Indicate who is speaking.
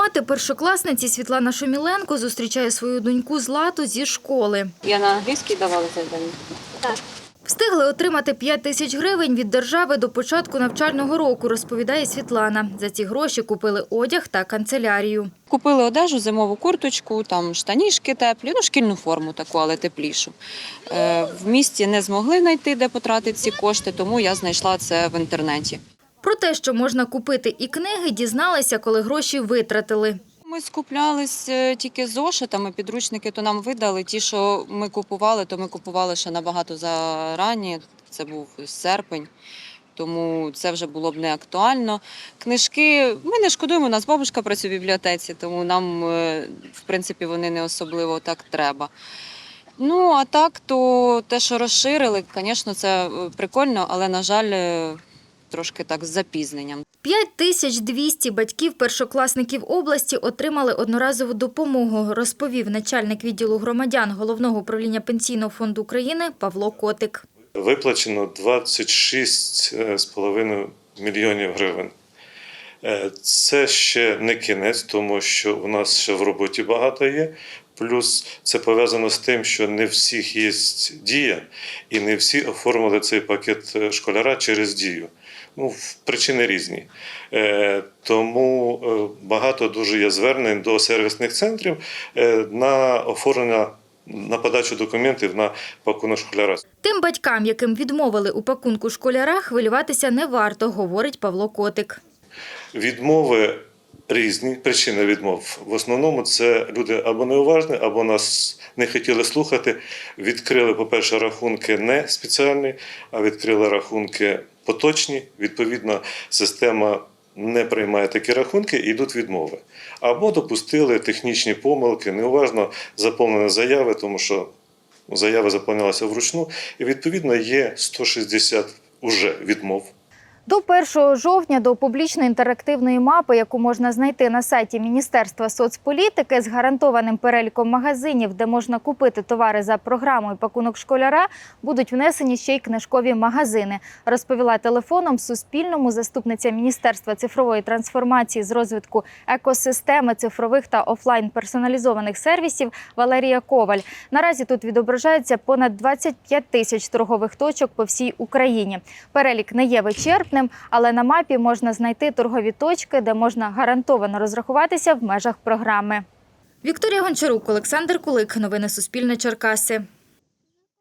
Speaker 1: Мати першокласниці Світлана Шуміленко зустрічає свою доньку Злату зі школи.
Speaker 2: Я на англійський давала завдання.
Speaker 1: Встигли отримати 5 тисяч гривень від держави до початку навчального року, розповідає Світлана. За ці гроші купили одяг та канцелярію.
Speaker 2: Купили одежу, зимову курточку, там штанішки теплі, ну шкільну форму таку, але теплішу. Е, в місті не змогли знайти, де потратити ці кошти, тому я знайшла це в інтернеті.
Speaker 1: Про те, що можна купити і книги, дізналися, коли гроші витратили.
Speaker 2: Ми скуплялись е, тільки зошитами, підручники то нам видали. Ті, що ми купували, то ми купували ще набагато зарані. Це був серпень, тому це вже було б не актуально. Книжки ми не шкодуємо. У нас бабушка працює в бібліотеці, тому нам, е, в принципі, вони не особливо так треба. Ну, а так, то те, що розширили, звісно, це е, прикольно, але, на жаль, трошки так з запізненням.
Speaker 1: 5 тисяч 200 батьків першокласників області отримали одноразову допомогу, розповів начальник відділу громадян Головного управління Пенсійного фонду України Павло Котик.
Speaker 3: Виплачено 26,5 мільйонів гривень. Е, Це ще не кінець, тому що у нас ще в роботі багато є. Плюс це пов'язано з тим, що не всіх є дія, і не всі оформили цей пакет е, школяра через дію. Ну, причини різні. Е, Тому е, багато дуже є звернень до сервісних центрів е, на оформлення на подачу документів на пакунок школяра.
Speaker 1: Тим батькам, яким відмовили у пакунку школяра, хвилюватися не варто, говорить Павло Котик.
Speaker 3: Відмови різні, причини відмов. В основному це люди або неуважні, або нас не хотіли слухати. Відкрили, по-перше, рахунки не спеціальні, а відкрили рахунки поточні. Відповідно, система не приймає такі рахунки і йдуть відмови. Або допустили технічні помилки, неуважно заповнені заяви, тому що заяви заповнялися вручну, і відповідно є 160 уже відмов.
Speaker 1: До 1 жовтня до публічної інтерактивної мапи, яку можна знайти на сайті Міністерства соцполітики з гарантованим переліком магазинів, де можна купити товари за програмою пакунок школяра, будуть внесені ще й книжкові магазини. Розповіла телефоном Суспільному заступниця Міністерства цифрової трансформації з розвитку екосистеми цифрових та офлайн персоналізованих сервісів Валерія Коваль. Наразі тут відображається понад 25 тисяч торгових точок по всій Україні. Перелік не є вичерпним, але на мапі можна знайти торгові точки, де можна гарантовано розрахуватися в межах програми. Вікторія Гончарук, Олександр Кулик. Новини Суспільне Черкаси.